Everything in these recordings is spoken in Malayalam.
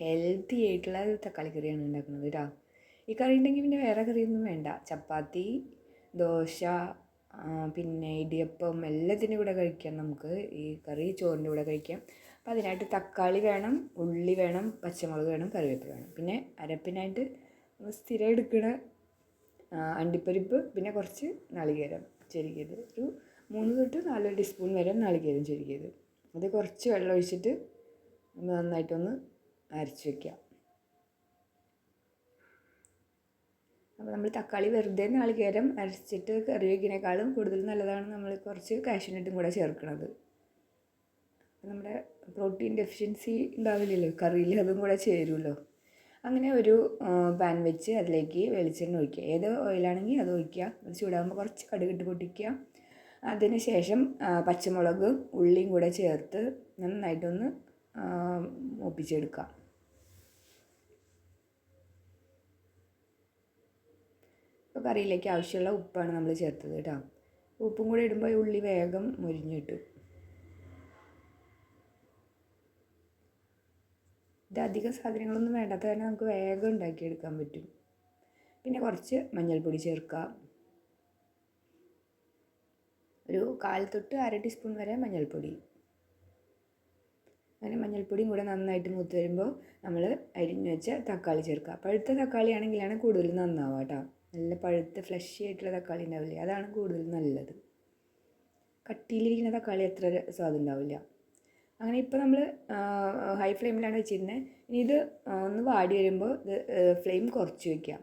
ഹെൽത്തി ആയിട്ടുള്ള ഒരു തക്കാളി കറിയാണ് ഉണ്ടാക്കുന്നത് കേട്ടോ ഈ കറി ഉണ്ടെങ്കിൽ പിന്നെ വേറെ കറിയൊന്നും വേണ്ട. ചപ്പാത്തി ദോശ പിന്നെ ഇടിയപ്പം എല്ലാത്തിന്റെ കൂടെ കഴിക്കാം നമുക്ക്. ഈ കറി ചോറിന്റെ കൂടെ കഴിക്കാം. അപ്പോൾ അതിനായിട്ട് തക്കാളി വേണം ഉള്ളി വേണം പച്ചമുളക് വേണം കറിവേപ്പില വേണം. പിന്നെ അരപ്പിനായിട്ട് നമ്മൾ സ്ഥിരം എടുക്കുന്ന ആ, അണ്ടിപ്പരിപ്പ് പിന്നെ കുറച്ച് നാളികേരം ചെരുകിയത്. ഒരു മൂന്ന് തൊട്ട് നാല് ടീസ്പൂൺ വരെ നാളികേരം ചെരുകിയത്. അത് കുറച്ച് വെള്ളം ഒഴിച്ചിട്ട് ഒന്ന് നന്നായിട്ടൊന്ന് അരച്ച് വയ്ക്കാം അപ്പോൾ നമ്മൾ തക്കാളി വെറുതെ നാളികേരം അരച്ചിട്ട് കറി വയ്ക്കുന്നതിനേക്കാളും കൂടുതൽ നല്ലതാണ് നമ്മൾ കുറച്ച് കാഷ്യൂനട്ടും കൂടെ ചേർക്കുന്നത് നമ്മുടെ പ്രോട്ടീൻ ഡെഫിഷ്യൻസി ഉണ്ടാവില്ലല്ലോ കറിയിൽ അതും കൂടെ ചേരുമല്ലോ അങ്ങനെ ഒരു പാൻ വെച്ച് അതിലേക്ക് വെളിച്ചെണ്ണ ഒഴിക്കുക ഏത് ഓയിലാണെങ്കിൽ അത് ഒഴിക്കുക അത് ചൂടാകുമ്പോൾ കുറച്ച് കടുകിട്ട് പൊട്ടിക്കുക അതിന് ശേഷം പച്ചമുളകും ഉള്ളിയും കൂടെ ചേർത്ത് നന്നായിട്ടൊന്ന് ആ, മൂപ്പിച്ചെടുക്കുക ഇപ്പോൾ കറിയിലേക്ക് ആവശ്യമുള്ള ഉപ്പാണ് നമ്മൾ ചേർത്തത് കേട്ടോ. ഉപ്പും കൂടെ ഇടുമ്പോൾ ഉള്ളി വേഗം മുരിഞ്ഞിട്ടു ഇത് അധികം സാധനങ്ങളൊന്നും വേണ്ടാത്ത തന്നെ നമുക്ക് വേഗം ഉണ്ടാക്കിയെടുക്കാൻ പറ്റും. പിന്നെ കുറച്ച് മഞ്ഞൾപ്പൊടി ചേർക്കാം ഒരു കാൽ തൊട്ട് അര ടീസ്പൂൺ വരെ മഞ്ഞൾപ്പൊടി. അങ്ങനെ മഞ്ഞൾപ്പൊടിയും കൂടെ നന്നായിട്ട് മൂത്ത് വരുമ്പോൾ നമ്മൾ അരിഞ്ഞു വെച്ച തക്കാളി ചേർക്കുക. പഴുത്ത തക്കാളി ആണെങ്കിലാണ് കൂടുതൽ നന്നാവുക കേട്ടോ. നല്ല പഴുത്ത ഫ്ലഷി ആയിട്ടുള്ള തക്കാളി ഉണ്ടാവില്ലേ? അതാണ് കൂടുതൽ നല്ലത്. കട്ടിയിലിരിക്കുന്ന തക്കാളി അത്ര സ്വാദുണ്ടാവില്ല അങ്ങനെ ഇപ്പോൾ നമ്മൾ ഹൈ ഫ്ലെയിമിലാണ് വെച്ചിരുന്നത് ഇനി ഇത് ഒന്ന് വാടി വരുമ്പോൾ ഇത് ഫ്ലെയിം കുറച്ച് വയ്ക്കുക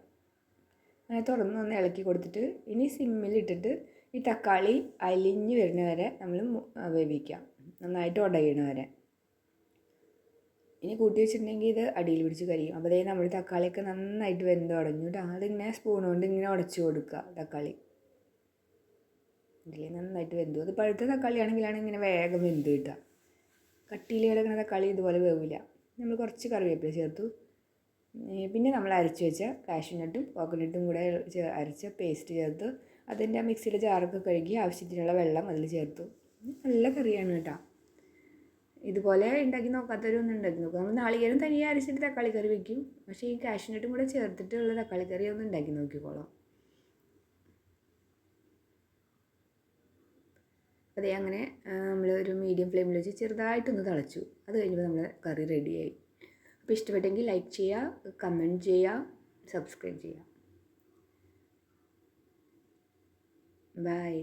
അങ്ങനെ തുറന്ന് ഒന്ന് ഇളക്കി കൊടുത്തിട്ട് ഇനി സിമ്മിലിട്ടിട്ട് ഈ തക്കാളി അലിഞ്ഞ് വരുന്ന വരെ നമ്മൾ വേവിക്കാം നന്നായിട്ട് ഉടയണ വരെ. ഇനി കൂട്ടി വെച്ചിട്ടുണ്ടെങ്കിൽ ഇത് അടിയിൽ പിടിച്ച് കരിയും. അപ്പോൾ അതേ നമ്മൾ തക്കാളിയൊക്കെ നന്നായിട്ട് വെന്ത് തുടങ്ങി കേട്ടോ അതിങ്ങനെ സ്പൂൺ കൊണ്ട് ഇങ്ങനെ ഉടച്ചു കൊടുക്കുക തക്കാളി. ഇതിൽ നന്നായിട്ട് വെന്തു. അത് പഴുത്ത തക്കാളി ആണെങ്കിലാണ് ഇങ്ങനെ വേഗം വെന്ത് കിട്ടുക. കട്ടിയിൽ കിടക്കുന്ന തക്കാളി ഇതുപോലെ വേവില്ല. നമ്മൾ കുറച്ച് കറിവേപ്പില ചേർത്തു. പിന്നെ നമ്മൾ അരച്ച് വെച്ച കാഷ്യൂനട്ടും കോക്കനട്ടും കൂടെ അരച്ച പേസ്റ്റ് ചേർത്ത്. അതിന്റെ ആ മിക്സിയുടെ ജാറൊക്കെ കഴുകി ആവശ്യത്തിനുള്ള വെള്ളം അതിൽ ചേർത്തു. നല്ല കറിയാണ് കേട്ടോ. ഇതുപോലെ ഉണ്ടാക്കി നോക്കാത്തവരൊന്നും ഉണ്ടാക്കി നോക്കും നമ്മൾ നാളികേരം തനിയെ അരച്ചിട്ട് തക്കാളി കറി വെക്കും. പക്ഷേ ഈ കാഷ്യൂനട്ടും കൂടെ ചേർത്തിട്ടുള്ള തക്കാളി കറി ഒന്ന് ഉണ്ടാക്കി നോക്കിക്കോളാം. അതേ അങ്ങനെ നമ്മൾ ഒരു മീഡിയം ഫ്ലെയിമിൽ വെച്ച് ചെറുതായിട്ടൊന്ന് തിളച്ചു. അത് കഴിഞ്ഞപ്പോൾ നമ്മൾ കറി റെഡിയായി അപ്പോൾ ഇഷ്ടപ്പെട്ടെങ്കിൽ ലൈക്ക് ചെയ്യുക കമന്റ് ചെയ്യുക സബ്സ്ക്രൈബ് ചെയ്യുക ബൈ